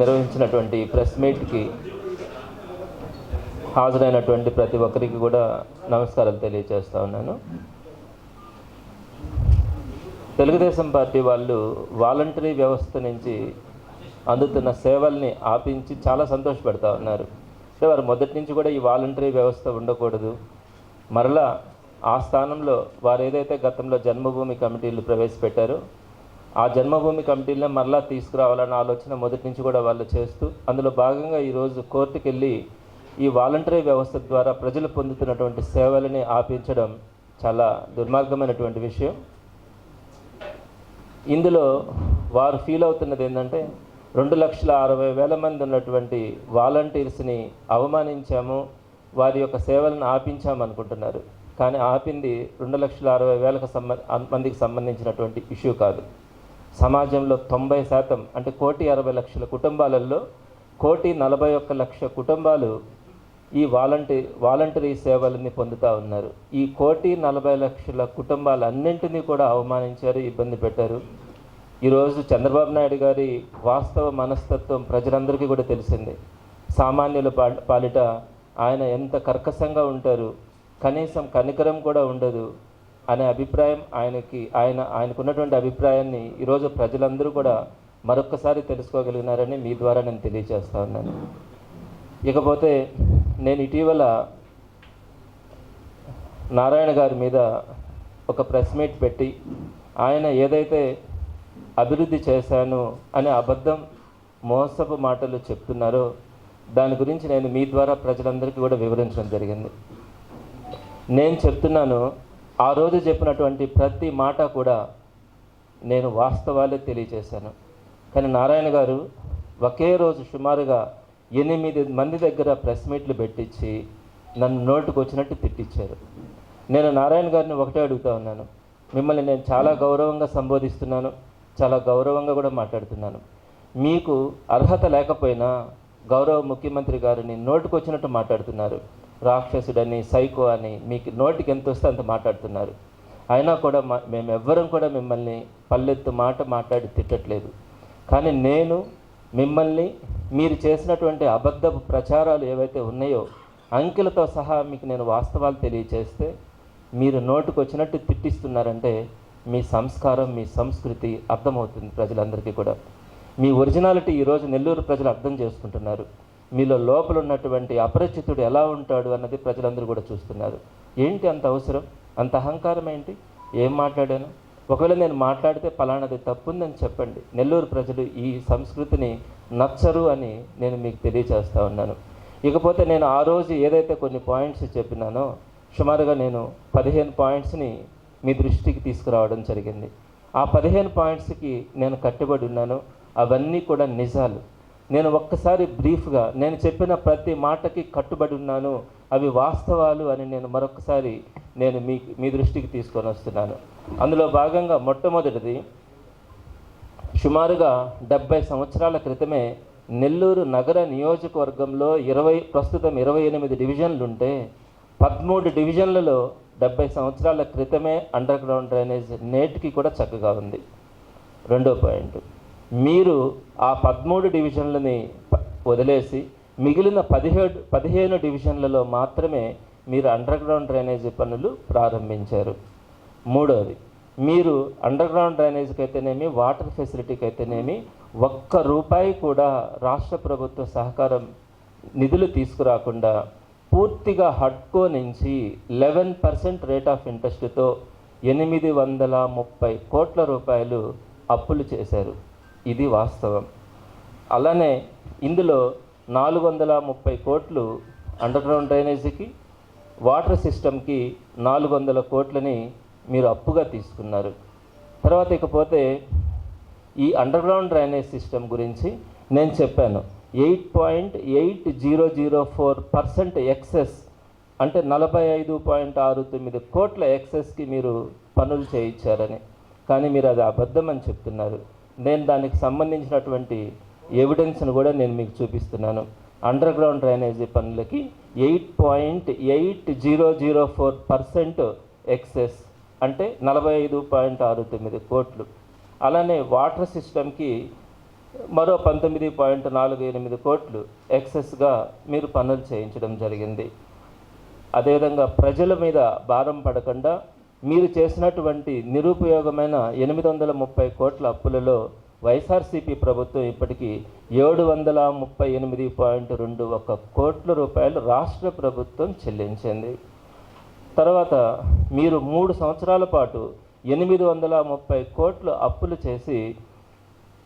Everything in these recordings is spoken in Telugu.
నిర్వహించినటువంటి ప్రెస్ మీట్కి హాజరైనటువంటి ప్రతి ఒక్కరికి కూడా నమస్కారాలు తెలియజేస్తా ఉన్నాను. తెలుగుదేశం పార్టీ వాళ్ళు వాలంటరీ వ్యవస్థ నుంచి అందుతున్న సేవల్ని ఆపించి చాలా సంతోషపడతా ఉన్నారు. అంటే వారు మొదటి నుంచి కూడా ఈ వాలంటరీ వ్యవస్థ ఉండకూడదు. మరలా ఆ స్థానంలో వారు ఏదైతే గతంలో జన్మభూమి కమిటీలు ప్రవేశపెట్టారో ఆ జన్మభూమి కమిటీలనే మరలా తీసుకురావాలన్న ఆలోచన మొదటి నుంచి కూడా వాళ్ళు చేస్తూ అందులో భాగంగా ఈరోజు కోర్టుకు వెళ్ళి ఈ వాలంటరీ వ్యవస్థ ద్వారా ప్రజలు పొందుతున్నటువంటి సేవలని ఆపించడం చాలా దుర్మార్గమైనటువంటి విషయం. ఇందులో వారు ఫీల్ అవుతున్నది ఏంటంటే రెండు లక్షల అరవై వేల మంది ఉన్నటువంటి వాలంటీర్స్ని అవమానించాము వారి యొక్క సేవలను ఆపించాము అనుకుంటున్నారు. కానీ ఆపింది రెండు లక్షల అరవై వేలకు సంబంధ మందికి సంబంధించినటువంటి ఇష్యూ కాదు. సమాజంలో తొంభై శాతం అంటే కోటి అరవై లక్షల కుటుంబాలలో కోటి నలభై ఒక్క లక్ష కుటుంబాలు ఈ వాలంటీ వాలంటరీ సేవలని పొందుతూ ఉన్నారు. ఈ కోటి నలభై లక్షల కుటుంబాలన్నింటినీ కూడా అవమానించారు ఇబ్బంది పెట్టారు. ఈరోజు చంద్రబాబు నాయుడు గారి వాస్తవ మనస్తత్వం ప్రజలందరికీ కూడా తెలిసింది. సామాన్యుల పాలిట ఆయన ఎంత కర్కశంగా ఉంటారు కనీసం కనికరం కూడా ఉండదు. అనే అభిప్రాయం ఆయనకి ఆయన ఆయనకున్నటువంటి అభిప్రాయాన్ని ఈరోజు ప్రజలందరూ కూడా మరొక్కసారి తెలుసుకోగలిగినారని మీ ద్వారా నేను తెలియజేస్తా ఉన్నాను. ఇకపోతే నేను ఇటీవల నారాయణ గారి మీద ఒక ప్రెస్ మీట్ పెట్టి ఆయన ఏదైతే అభివృద్ధి చేశాను అనే అబద్ధం మోసపు మాటలు చెప్తున్నారో దాని గురించి నేను మీ ద్వారా ప్రజలందరికీ కూడా వివరించడం జరిగింది. నేను చెప్తున్నాను ఆ రోజు చెప్పినటువంటి ప్రతి మాట కూడా నేను వాస్తవాలే తెలియజేశాను కానీ నారాయణ గారు ఒకే రోజు సుమారుగా ఎనిమిది మంది దగ్గర ప్రెస్ మీట్లు పెట్టించి నన్ను నోటుకు వచ్చినట్టు తిట్టించారు. నేను నారాయణ గారిని ఒకటే అడుగుతా ఉన్నాను. మిమ్మల్ని నేను చాలా గౌరవంగా సంబోధిస్తున్నాను చాలా గౌరవంగా కూడా మాట్లాడుతున్నాను. మీకు అర్హత లేకపోయినా గౌరవ ముఖ్యమంత్రి గారిని నోటుకు వచ్చినట్టు మాట్లాడుతున్నారు. రాక్షసుడని సైకో అని మీకు నోటికి ఎంత వస్తే అంత మాట్లాడుతున్నారు. అయినా కూడా మా మేము ఎవ్వరం కూడా మిమ్మల్ని పల్లెత్తు మాట మాట్లాడి తిట్టట్లేదు. కానీ నేను మిమ్మల్ని మీరు చేసినటువంటి అబద్ధపు ప్రచారాలు ఏవైతే ఉన్నాయో అంకెలతో సహా మీకు నేను వాస్తవాలు తెలియచేస్తే మీరు నోటుకు వచ్చినట్టు తిట్టిస్తున్నారంటే మీ సంస్కారం మీ సంస్కృతి అర్థమవుతుంది ప్రజలందరికీ కూడా. మీ ఒరిజినాలిటీ ఈరోజు నెల్లూరు ప్రజలు అర్థం చేసుకుంటున్నారు. మీలో లోపల ఉన్నటువంటి అపరిచితుడు ఎలా ఉంటాడు అన్నది ప్రజలందరూ కూడా చూస్తున్నారు. ఏంటి అంత అవసరం? అంత అహంకారం ఏంటి? ఏం మాట్లాడాను? ఒకవేళ నేను మాట్లాడితే పలానాది తప్పుందని చెప్పండి. నెల్లూరు ప్రజలు ఈ సంస్కృతిని నచ్చరు అని నేను మీకు తెలియజేస్తా ఉన్నాను. ఇకపోతే నేను ఆ రోజు ఏదైతే కొన్ని పాయింట్స్ చెప్పినానో సుమారుగా నేను పదిహేను పాయింట్స్ని మీ దృష్టికి తీసుకురావడం జరిగింది. ఆ పదిహేను పాయింట్స్కి నేను కట్టుబడి ఉన్నాను. అవన్నీ కూడా నిజాలు. నేను ఒక్కసారి బ్రీఫ్గా నేను చెప్పిన ప్రతి మాటకి కట్టుబడి ఉన్నాను. అవి వాస్తవాలు అని నేను మరొకసారి నేను మీ మీ దృష్టికి తీసుకొని వస్తున్నాను. అందులో భాగంగా మొట్టమొదటిది సుమారుగా డెబ్బై సంవత్సరాల క్రితమే నెల్లూరు నగర నియోజకవర్గంలో ఇరవై ప్రస్తుతం ఇరవై ఎనిమిది డివిజన్లు ఉంటే పదమూడు డివిజన్లలో డెబ్బై సంవత్సరాల క్రితమే అండర్ గ్రౌండ్ డ్రైనేజ్ నేటికి కూడా చక్కగా ఉంది. రెండో పాయింట్ మీరు ఆ పదమూడు డివిజన్లని వదిలేసి మిగిలిన పదిహేడు పదిహేను డివిజన్లలో మాత్రమే మీరు అండర్ గ్రౌండ్ డ్రైనేజీ పనులు ప్రారంభించారు. మూడవది మీరు అండర్ గ్రౌండ్ డ్రైనేజీకి అయితేనేమి వాటర్ ఫెసిలిటీకి అయితేనేమి ఒక్క రూపాయి కూడా రాష్ట్ర ప్రభుత్వ సహకారం నిధులు తీసుకురాకుండా పూర్తిగా హడ్కో నుంచి లెవెన్ పర్సెంట్ రేట్ ఆఫ్ ఇంట్రెస్ట్తో ఎనిమిది వందల ముప్పై కోట్ల రూపాయలు అప్పులు చేశారు. ఇది వాస్తవం. అలానే ఇందులో నాలుగు వందల ముప్పై కోట్లు అండర్ గ్రౌండ్ డ్రైనేజీకి వాటర్ సిస్టమ్కి నాలుగు వందల కోట్లని మీరు అప్పుగా తీసుకున్నారు. తర్వాత ఇకపోతే ఈ అండర్ గ్రౌండ్ డ్రైనేజ్ సిస్టమ్ గురించి నేను చెప్పాను. Eight point eight zero zero four percent excess అంటే నలభై ఐదు పాయింట్ ఆరు తొమ్మిది కోట్ల ఎక్సెస్కి మీరు పనులు చేయించారని. కానీ మీరు అది అబద్ధం అని చెప్తున్నారు. నేను దానికి సంబంధించినటువంటి ఎవిడెన్స్ను కూడా నేను మీకు చూపిస్తున్నాను. అండర్ గ్రౌండ్ డ్రైనేజీ పనులకి eight point eight zero zero four percent excess అంటే నలభై ఐదు పాయింట్ ఆరు తొమ్మిది కోట్లు. అలానే వాటర్ సిస్టమ్కి మరో పంతొమ్మిది పాయింట్ నాలుగు ఎనిమిది కోట్లు ఎక్సెస్గా మీరు పనులు చేయించడం జరిగింది. అదేవిధంగా ప్రజల మీద భారం పడకుండా మీరు చేసినటువంటి నిరుపయోగమైన ఎనిమిది వందల ముప్పై కోట్ల అప్పులలో వైఎస్ఆర్సీపీ ప్రభుత్వం ఇప్పటికీ ఏడు వందల ముప్పై ఎనిమిది పాయింట్ రెండు ఒక కోట్ల రూపాయలు రాష్ట్ర ప్రభుత్వం చెల్లించింది. తర్వాత మీరు మూడు సంవత్సరాల పాటు ఎనిమిది వందల ముప్పై కోట్లు అప్పులు చేసి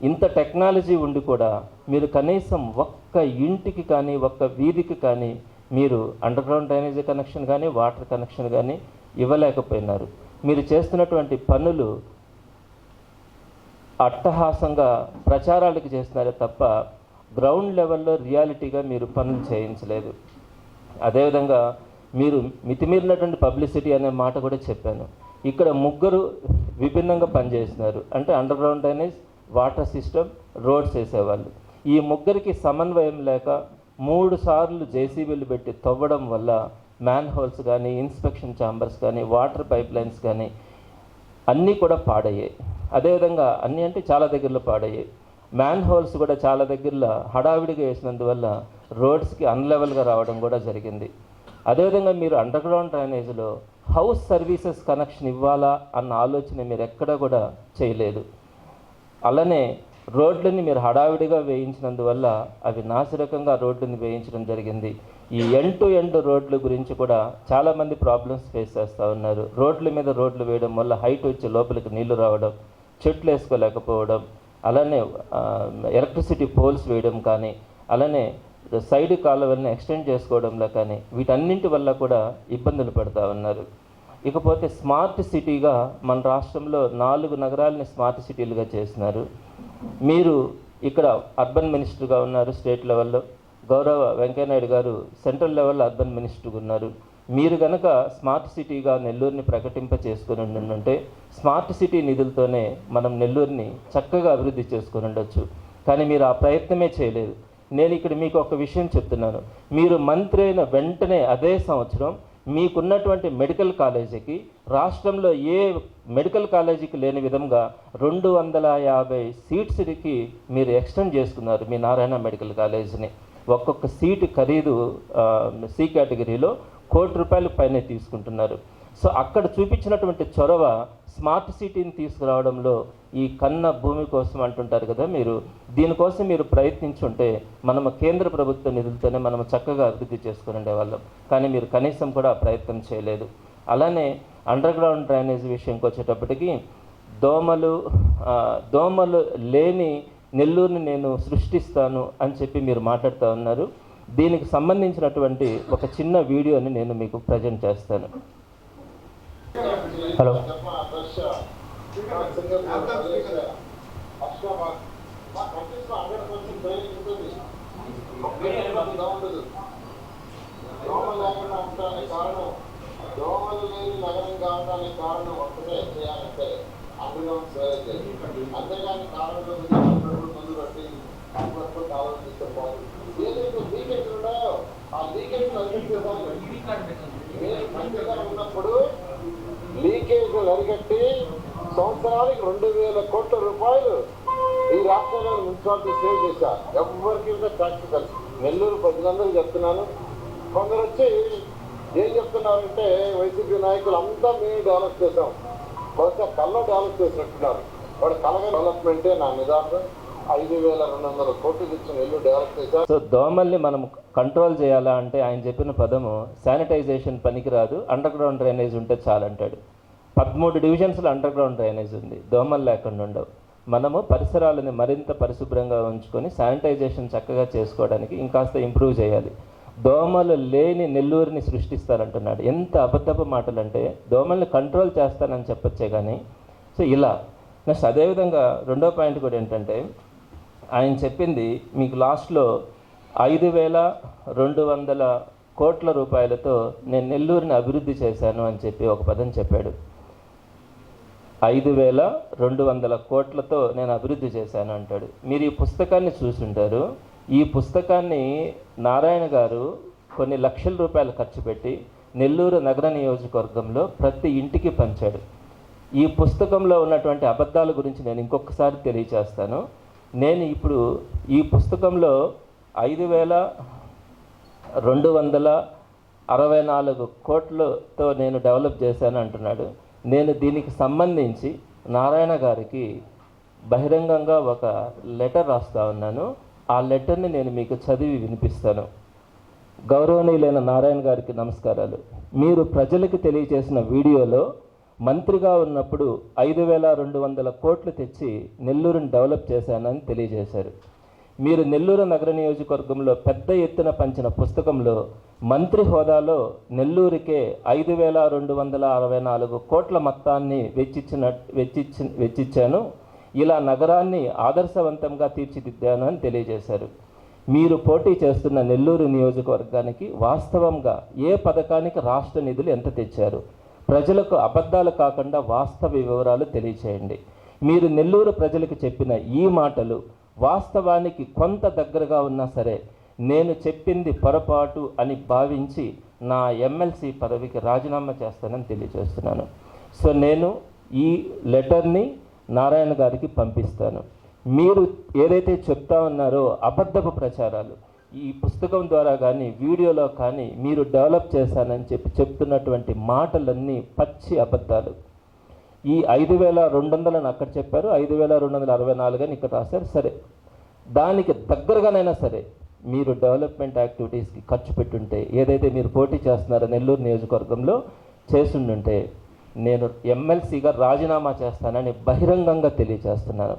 ఇంత టెక్నాలజీ ఉండి కూడా మీరు కనీసం ఒక్క ఇంటికి కానీ ఒక్క వీధికి కానీ మీరు అండర్ గ్రౌండ్ డ్రైనేజీ కనెక్షన్ కానీ వాటర్ కనెక్షన్ కానీ ఇవ్వలేకపోయినారు. మీరు చేస్తున్నటువంటి పనులు అట్టహాసంగా ప్రచారాలకు చేస్తున్నారే తప్ప గ్రౌండ్ లెవెల్లో రియాలిటీగా మీరు పనులు చేయించలేదు. అదేవిధంగా మీరు మితిమీరినటువంటి పబ్లిసిటీ అనే మాట కూడా చెప్పాను. ఇక్కడ ముగ్గురు విభిన్నంగా పనిచేస్తున్నారు. అంటే underground drainage water system roads వేసేవాళ్ళు. ఈ ముగ్గురికి సమన్వయం లేక మూడు సార్లు జేసీబీలు పెట్టి తవ్వడం వల్ల మ్యాన్ హోల్స్ కానీ ఇన్స్పెక్షన్ ఛాంబర్స్ కానీ వాటర్ పైప్ లైన్స్ కానీ అన్నీ కూడా పాడయ్యాయి. అదేవిధంగా అన్నీ అంటే చాలా దగ్గరలో పాడయ్యాయి. మ్యాన్ హోల్స్ కూడా చాలా దగ్గరలో హడావిడిగా వేసినందువల్ల రోడ్స్కి అన్లెవెల్గా రావడం కూడా జరిగింది. అదేవిధంగా మీరు అండర్ గ్రౌండ్ డ్రైనేజ్లో హౌస్ సర్వీసెస్ కనెక్షన్ ఇవ్వాలా అన్న ఆలోచన మీరు ఎక్కడా కూడా చేయలేదు. అలానే రోడ్లని మీరు హడావిడిగా వేయించినందువల్ల అవి నాసిరకంగా రోడ్లను వేయించడం జరిగింది. ఈ ఎండ్ టు ఎండ్ రోడ్ల గురించి కూడా చాలామంది ప్రాబ్లమ్స్ ఫేస్ చేస్తూ ఉన్నారు. రోడ్ల మీద రోడ్లు వేయడం వల్ల హైట్ వచ్చి లోపలికి నీళ్ళు రావడం చెట్లు వేసుకోలేకపోవడం అలానే ఎలక్ట్రిసిటీ పోల్స్ వేయడం కానీ అలానే సైడ్ కాలువలను ఎక్స్టెండ్ చేసుకోవడంలో కానీ వీటన్నింటి వల్ల కూడా ఇబ్బందులు పడుతూ ఉన్నారు. ఇకపోతే స్మార్ట్ సిటీగా మన రాష్ట్రంలో నాలుగు నగరాలని స్మార్ట్ సిటీలుగా చేసినారు. మీరు ఇక్కడ అర్బన్ మినిస్టర్గా ఉన్నారు స్టేట్ లెవెల్లో గౌరవ వెంకయ్యనాయుడు గారు సెంట్రల్ లెవెల్లో అర్బన్ మినిస్టర్గా ఉన్నారు. మీరు గనక స్మార్ట్ సిటీగా నెల్లూరుని ప్రకటింప చేసుకుని ఉంటే స్మార్ట్ సిటీ నిధులతోనే మనం నెల్లూరుని చక్కగా అభివృద్ధి చేసుకుని ఉండొచ్చు. కానీ మీరు ఆ ప్రయత్నమే చేయలేదు. నేను ఇక్కడ మీకు ఒక విషయం చెప్తున్నాను. మీరు మంత్రి అయిన వెంటనే అదే సంవత్సరం మీకున్నటువంటి మెడికల్ కాలేజీకి రాష్ట్రంలో ఏ మెడికల్ కాలేజీకి లేని విధంగా రెండు వందల యాభై సీట్స్కి మీరు ఎక్స్టెండ్ చేసుకున్నారు మీ నారాయణ మెడికల్ కాలేజీని. ఒక్కొక్క సీటు ఖరీదు సి కేటగిరీలో కోటి రూపాయలు పైనే తీసుకుంటున్నారు. సో అక్కడ చూపించినటువంటి చొరవ స్మార్ట్ సిటీని తీసుకురావడంలో ఈ కన్న భూమి కోసం అంటుంటారు కదా మీరు. దీనికోసం మీరు ప్రయత్నించుంటే మనము కేంద్ర ప్రభుత్వ నిధులతోనే మనం చక్కగా అభివృద్ధి చేసుకుని ఉండేవాళ్ళం. కానీ మీరు కనీసం కూడా ప్రయత్నం చేయలేదు. అలానే అండర్ గ్రౌండ్ డ్రైనేజ్ విషయంకి వచ్చేటప్పటికి దోమలు దోమలు లేని నెల్లూరుని నేను సృష్టిస్తాను అని చెప్పి మీరు మాట్లాడుతూ ఉన్నారు. దీనికి సంబంధించినటువంటి ఒక చిన్న వీడియోని నేను మీకు ప్రజెంట్ చేస్తాను. హలో. దోమలు లేని నగరం కావడానికి కారణం ఒక్కటే. చేయాలంటే అంబులెన్స్ అంతేగాని కారణం గురించి అందరూ ముందు పెట్టి అందరూ ఆలోచిస్తే పోదు ఏదైతే లీకేజ్ ఉన్నాయో ఆ లీకేజ్ మంచిగా ఉన్నప్పుడు లీకేజ్ అరికట్టి సంవత్సరానికి రెండు వేల కోట్ల రూపాయలు ఈ రాష్ట్రంలో మున్సిపాలిటీ సేవ్ చేశారు ఎవరికి కూడా ట్యాక్స్ కలిసి నెల్లూరు ప్రజలందరూ చెప్తున్నాను కొందరు వచ్చి ఏం చెప్తున్నారంటే వైసీపీ నాయకులు అంతా మేము డెవలప్ చేశాం బహుశా కళ్ళ డెవలప్ చేసినట్టున్నారు. వాడు కలగ డెవలప్మెంటే నా నిదానం. ఐదు వేల రెండు వందల కోట్లు ఇచ్చిన ఇల్లు డెవలప్ చేశారు. సో దోమల్ని మనం కంట్రోల్ చేయాలా అంటే ఆయన చెప్పిన పదము శానిటైజేషన్ పనికిరాదు అండర్ గ్రౌండ్ డ్రైనేజ్ ఉంటే చాలంటాడు. పదమూడు డివిజన్స్లో అండర్ గ్రౌండ్ డ్రైనేజ్ ఉంది. దోమలు లేకుండా ఉండవు. మనము పరిసరాలను మరింత పరిశుభ్రంగా ఉంచుకొని శానిటైజేషన్ చక్కగా చేసుకోవడానికి ఇంకాస్త ఇంప్రూవ్ చేయాలి. దోమలు లేని నెల్లూరుని సృష్టిస్తారంటున్నాడు. ఎంత అబద్ధపు మాటలు అంటే దోమల్ని కంట్రోల్ చేస్తానని చెప్పొచ్చే కానీ సో ఇలా. నెక్స్ట్ అదేవిధంగా రెండో పాయింట్ కూడా ఏంటంటే ఆయన చెప్పింది మీకు లాస్ట్లో ఐదు వేల రెండు వందల కోట్ల రూపాయలతో నేను నెల్లూరుని అభివృద్ధి చేశాను అని చెప్పి ఒక పదం చెప్పాడు. ఐదు వేల రెండు వందల కోట్లతో నేను అభివృద్ధి చేశాను అంటాడు. మీరు ఈ పుస్తకాన్ని చూసుంటారు. ఈ పుస్తకాన్ని నారాయణ గారు కొన్ని లక్షల రూపాయలు ఖర్చు పెట్టి నెల్లూరు నగర నియోజకవర్గంలో ప్రతి ఇంటికి పంచాడు. ఈ పుస్తకంలో ఉన్నటువంటి అబద్ధాల గురించి నేను ఇంకొకసారి తెలియచేస్తాను. నేను ఇప్పుడు ఈ పుస్తకంలో ఐదు వేల రెండు వందల అరవై నాలుగు కోట్లతో నేను డెవలప్ చేశాను అంటున్నాడు. నేను దీనికి సంబంధించి నారాయణ గారికి బహిరంగంగా ఒక లెటర్ రాస్తా ఉన్నాను. ఆ లెటర్ని నేను మీకు చదివి వినిపిస్తాను. గౌరవనీయులైన నారాయణ గారికి నమస్కారాలు. మీరు ప్రజలకు తెలియజేసిన వీడియోలో మంత్రిగా ఉన్నప్పుడు ఐదు వేల రెండు వందల కోట్లు తెచ్చి నెల్లూరుని డెవలప్ చేశానని తెలియజేశారు. మీరు నెల్లూరు నగర నియోజకవర్గంలో పెద్ద ఎత్తున పంచిన పుస్తకంలో మంత్రి హోదాలో నెల్లూరుకే ఐదు వేల రెండు వందల అరవై నాలుగు కోట్ల మొత్తాన్ని వెచ్చిచ్చిన వెచ్చిచ్చి వెచ్చిచ్చాను. ఇలా నగరాన్ని ఆదర్శవంతంగా తీర్చిదిద్దాను అని తెలియజేశారు. మీరు పోటీ చేస్తున్న నెల్లూరు నియోజకవర్గానికి వాస్తవంగా ఏ పథకానికి రాష్ట్ర నిధులు ఎంత తెచ్చారు? ప్రజలకు అబద్ధాలు కాకుండా వాస్తవ వివరాలు తెలియచేయండి. మీరు నెల్లూరు ప్రజలకు చెప్పిన ఈ మాటలు వాస్తవానికి కొంత దగ్గరగా ఉన్నా సరే నేను చెప్పింది పొరపాటు అని భావించి నా ఎమ్మెల్సీ పదవికి రాజీనామా చేస్తానని తెలియజేస్తున్నాను. సో నేను ఈ లెటర్ని నారాయణ గారికి పంపిస్తాను. మీరు ఏదైతే చెప్తా ఉన్నారో అబద్ధపు ప్రచారాలు ఈ పుస్తకం ద్వారా కానీ వీడియోలో కానీ మీరు డెవలప్ చేశానని చెప్పి చెప్తున్నటువంటి మాటలన్నీ పచ్చి అబద్ధాలు. ఈ ఐదు వేల రెండు వందలని అక్కడ చెప్పారు ఐదు వేల రెండు వందల అరవై నాలుగు అని ఇక్కడ రాశారు సరే. దానికి దగ్గరగానైనా సరే మీరు డెవలప్మెంట్ యాక్టివిటీస్కి ఖర్చు పెట్టుంటే ఏదైతే మీరు పోటీ చేస్తున్నారో నెల్లూరు నియోజకవర్గంలో చేస్తుండుంటే నేను ఎమ్మెల్సీగా రాజీనామా చేస్తానని బహిరంగంగా తెలియజేస్తున్నాను.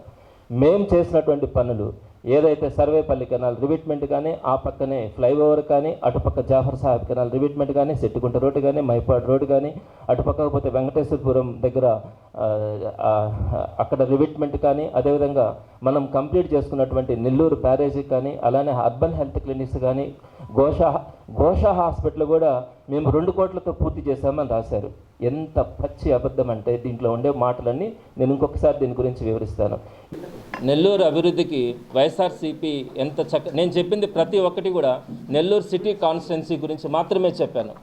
మేం చేసినటువంటి పనులు ఏదైతే సర్వేపల్లి కెనాల్ రివిట్మెంట్ కానీ ఆ పక్కనే ఫ్లైఓవర్ కానీ అటుపక్క జాఫర్ సాహెబ్ కెనాల్ రివిట్మెంట్ కానీ సెట్టుకుంట రోడ్డు కానీ మైపాడు రోడ్డు కానీ అటుపక్క పోతే వెంకటేశ్వరపురం దగ్గర అక్కడ రివిట్మెంట్ కానీ అదేవిధంగా మనం కంప్లీట్ చేసుకున్నటువంటి నెల్లూరు బ్యారేజీ కానీ అలానే అర్బన్ హెల్త్ క్లినిక్స్ కానీ ఘోష ఘోష హాస్పిటల్ కూడా మేము రెండు కోట్లతో పూర్తి చేశామని రాశారు. ఎంత పచ్చి అబద్ధం అంటే దీంట్లో ఉండే మాటలన్నీ నేను ఇంకొకసారి దీని గురించి వివరిస్తాను. నెల్లూరు అభివృద్ధికి వైఎస్ఆర్సీపీ ఎంత చక్క నేను చెప్పింది ప్రతి ఒక్కటి కూడా నెల్లూరు సిటీ కాన్స్టిట్యున్సీ గురించి మాత్రమే చెప్పాను.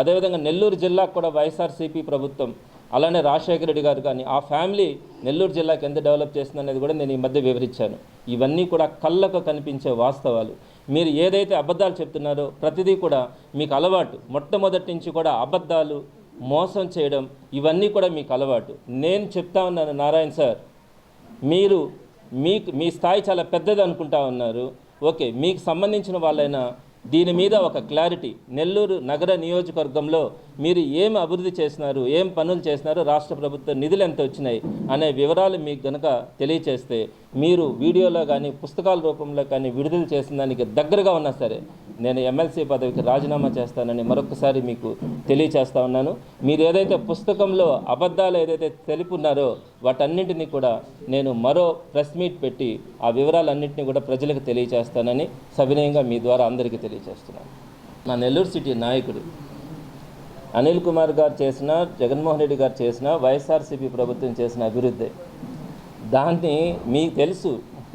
అదేవిధంగా నెల్లూరు జిల్లాకు కూడా వైఎస్ఆర్సీపీ ప్రభుత్వం అలానే రాజశేఖర రెడ్డి గారు కానీ ఆ ఫ్యామిలీ నెల్లూరు జిల్లాకి ఎంత డెవలప్ చేసిందనేది కూడా నేను ఈ మధ్య వివరించాను. ఇవన్నీ కూడా కళ్ళకు కనిపించే వాస్తవాలు. మీరు ఏదైతే అబద్ధాలు చెప్తున్నారో ప్రతిదీ కూడా మీకు అలవాటు. మొట్టమొదటి నుంచి కూడా అబద్ధాలు మోసం చేయడం ఇవన్నీ కూడా మీకు అలవాటు. నేను చెప్తా ఉన్నాను నారాయణ సార్. మీరు మీకు మీ స్థాయి చాలా పెద్దది అనుకుంటా ఉన్నారు. ఓకే మీకు సంబంధించిన వాళ్ళైనా దీని మీద ఒక క్లారిటీ. నెల్లూరు నగర నియోజకవర్గంలో మీరు ఏం అభివృద్ధి చేసినారు ఏం పనులు చేసినారు రాష్ట్ర ప్రభుత్వ నిధులు ఎంత వచ్చినాయి అనే వివరాలు మీకు గనక తెలియచేస్తే మీరు వీడియోలో కానీ పుస్తకాల రూపంలో కానీ విడుదల చేసిన దానికి దగ్గరగా ఉన్నా సరే నేను ఎమ్మెల్సీ పదవికి రాజీనామా చేస్తానని మరొకసారి మీకు తెలియచేస్తా ఉన్నాను. మీరు ఏదైతే పుస్తకంలో అబద్ధాలు ఏదైతే తెలుపున్నారో వాటన్నింటినీ కూడా నేను మరో ప్రెస్ మీట్ పెట్టి ఆ వివరాలన్నింటినీ కూడా ప్రజలకు తెలియచేస్తానని సవినయంగా మీ ద్వారా అందరికీ తెలియచేస్తున్నాను. నా నెల్లూరు సిటీ నాయకుడు అనిల్ కుమార్ గారు చేసిన జగన్మోహన్ రెడ్డి గారు చేసిన వైఎస్ఆర్సీపీ ప్రభుత్వం చేసిన అభివృద్ధి. దాన్ని మీకు తెలుసు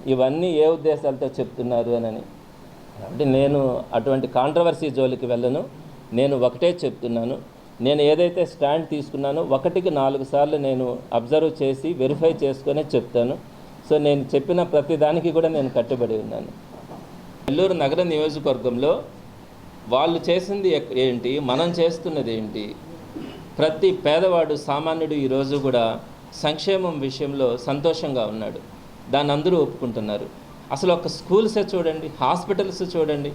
ఇవన్నీ ఏ ఉద్దేశాలతో చెప్తున్నారు అని. కాబట్టి నేను అటువంటి కాంట్రవర్సీ జోలికి వెళ్ళను నేను ఒకటే చెప్తున్నాను. నేను ఏదైతే స్టాండ్ తీసుకున్నానో ఒకటికి నాలుగు సార్లు నేను అబ్జర్వ్ చేసి వెరిఫై చేసుకునే చెప్తాను. సో నేను చెప్పిన ప్రతిదానికి కూడా నేను కట్టుబడి ఉన్నాను. నెల్లూరు నగర నియోజకవర్గంలో వాళ్ళు చేసింది ఏంటి మనం చేస్తున్నది ఏంటి? ప్రతి పేదవాడు సామాన్యుడు ఈరోజు కూడా సంక్షేమం విషయంలో సంతోషంగా ఉన్నాడు. దాన్ని అందరూ ఒప్పుకుంటున్నారు. అసలు ఒక స్కూల్సే చూడండి హాస్పిటల్స్ చూడండి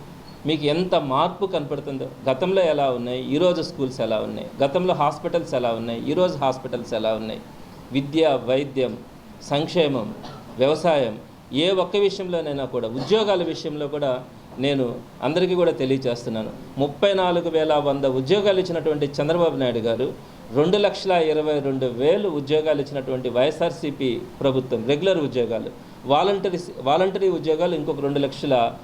మీకు ఎంత మార్పు కనపడుతుందో. గతంలో ఎలా ఉన్నాయి ఈరోజు స్కూల్స్ ఎలా ఉన్నాయి గతంలో హాస్పిటల్స్ ఎలా ఉన్నాయి ఈరోజు హాస్పిటల్స్ ఎలా ఉన్నాయి. విద్య వైద్యం సంక్షేమం వ్యవసాయం ఏ ఒక్క విషయంలోనైనా కూడా ఉద్యోగాల విషయంలో కూడా నేను అందరికీ కూడా తెలియచేస్తున్నాను ముప్పై నాలుగు వేల వంద ఉద్యోగాలు ఇచ్చినటువంటి చంద్రబాబు నాయుడు గారు రెండు లక్షల ఇరవై రెండు వేలు ఉద్యోగాలు ఇచ్చినటువంటి వైఎస్ఆర్సీపీ ప్రభుత్వం రెగ్యులర్ ఉద్యోగాలు. వాలంటరీ వాలంటరీ ఉద్యోగాలు ఇంకొక రెండు లక్షల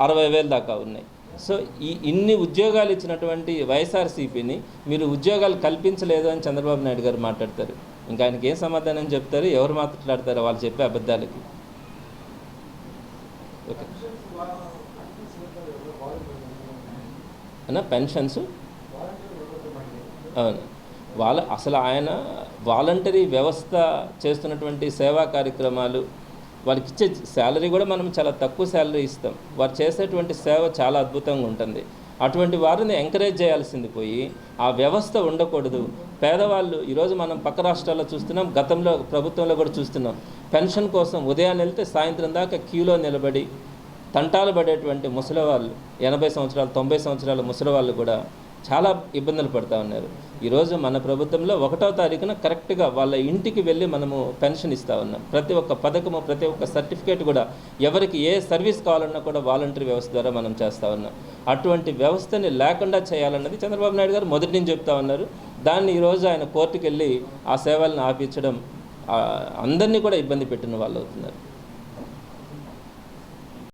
అరవై వేలు దాకా ఉన్నాయి. సో ఈ ఇన్ని ఉద్యోగాలు ఇచ్చినటువంటి వైఎస్ఆర్సీపీని మీరు ఉద్యోగాలు కల్పించలేదు అని చంద్రబాబు నాయుడు గారు మాట్లాడతారు. ఇంకా ఆయనకి ఏం సమాధానం చెప్తారు? ఎవరు మాట్లాడతారు వాళ్ళు చెప్పే అబద్ధాలకి. ఓకే. అన్న పెన్షన్స్? అవును. వాళ్ళ అసలు ఆయన వాలంటరీ వ్యవస్థ చేస్తున్నటువంటి సేవా కార్యక్రమాలు వాళ్ళకి ఇచ్చే శాలరీ కూడా మనం చాలా తక్కువ శాలరీ ఇస్తాం. వారు చేసేటువంటి సేవ చాలా అద్భుతంగా ఉంటుంది. అటువంటి వారిని ఎంకరేజ్ చేయాల్సింది పోయి ఆ వ్యవస్థ ఉండకూడదు. పేదవాళ్ళు ఈరోజు మనం పక్క రాష్ట్రాల్లో చూస్తున్నాం గతంలో ప్రభుత్వంలో కూడా చూస్తున్నాం. పెన్షన్ కోసం ఉదయాన్ని వెళ్తే సాయంత్రం దాకా క్యూలో నిలబడి తంటాలు పడేటువంటి ముసలివాళ్ళు ఎనభై సంవత్సరాలు తొంభై సంవత్సరాల ముసలివాళ్ళు కూడా చాలా ఇబ్బందులు పడుతూ ఉన్నారు. ఈరోజు మన ప్రభుత్వంలో ఒకటో తారీఖున కరెక్ట్గా వాళ్ళ ఇంటికి వెళ్ళి మనము పెన్షన్ ఇస్తూ ఉన్నాం. ప్రతి ఒక్క పథకము ప్రతి ఒక్క సర్టిఫికేట్ కూడా ఎవరికి ఏ సర్వీస్ కావాలన్నా కూడా వాలంటరీ వ్యవస్థ ద్వారా మనం చేస్తూ ఉన్నాం. అటువంటి వ్యవస్థని లేకుండా చేయాలన్నది చంద్రబాబు నాయుడు గారు మొదటి నుంచి చెప్తా ఉన్నారు. దాన్ని ఈరోజు ఆయన కోర్టుకు వెళ్ళి ఆ సేవలను ఆపించడం అందరినీ కూడా ఇబ్బంది పెట్టిన వాళ్ళు అవుతున్నారు.